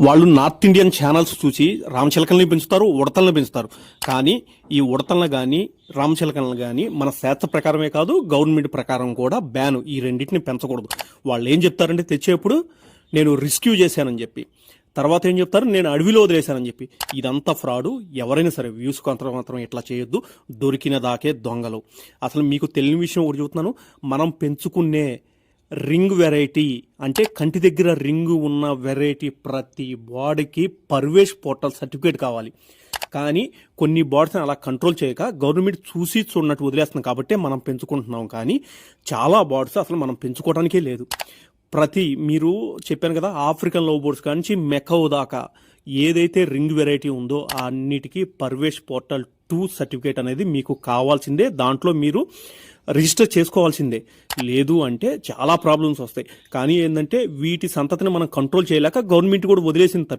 వాళ్ళు north Indian channels చూసి రామచిలకల్ని పెంచుతారు ఉడతల్ని పెంచుతారు. కానీ ఈ ఉడతలను కానీ రామచిలకలను కానీ మన శాస్త్ర ప్రకారమే కాదు గవర్నమెంట్ ప్రకారం కూడా బ్యాన్ ఈ రెండింటిని పెంచకూడదు. వాళ్ళు ఏం చెప్తారంటే తెచ్చేప్పుడు నేను రిస్క్యూ చేశానని చెప్పి తర్వాత ఏం చెప్తారు? నేను అడవిలో వదిలేశానని చెప్పి. ఇదంతా ఫ్రాడు. ఎవరైనా సరే వ్యూస్ కొంత మాత్రం ఇట్లా చేయొద్దు. దొరికిన దాకే దొంగలు. అసలు మీకు తెలియని విషయం ఒకటి చెబుతున్నాను. మనం పెంచుకునే రింగ్ వెరైటీ అంటే కంటి దగ్గర రింగ్ ఉన్న వెరైటీ ప్రతి బాడీకి పర్వేష్ పోర్టల్ సర్టిఫికేట్ కావాలి. కానీ కొన్ని బాడీస్ని అలా కంట్రోల్ చేయక గవర్నమెంట్ చూసి చూడనట్టు వదిలేస్తున్నాం కాబట్టి మనం పెంచుకుంటున్నాం. కానీ చాలా బాడీస్ అసలు మనం పెంచుకోవడానికే లేదు. ప్రతి మీరు చెప్పాను కదా ఆఫ్రికన్ లవ్ బోర్డ్స్ కానించి మెకౌ దాకా ఏదైతే రింగ్ వెరైటీ ఉందో ఆ అన్నిటికీ పర్వేష్ పోర్టల్ టూ సర్టిఫికేట్ అనేది మీకు కావాల్సిందే. దాంట్లో మీరు రిజిస్టర్ చేసుకోవాల్సిందే. లేదు అంటే చాలా ప్రాబ్లమ్స్ వస్తాయి. కానీ ఏంటంటే వీటి సంతతిని మనం కంట్రోల్ చేయలేక గవర్నమెంట్ కూడా వదిలేసింది తప్ప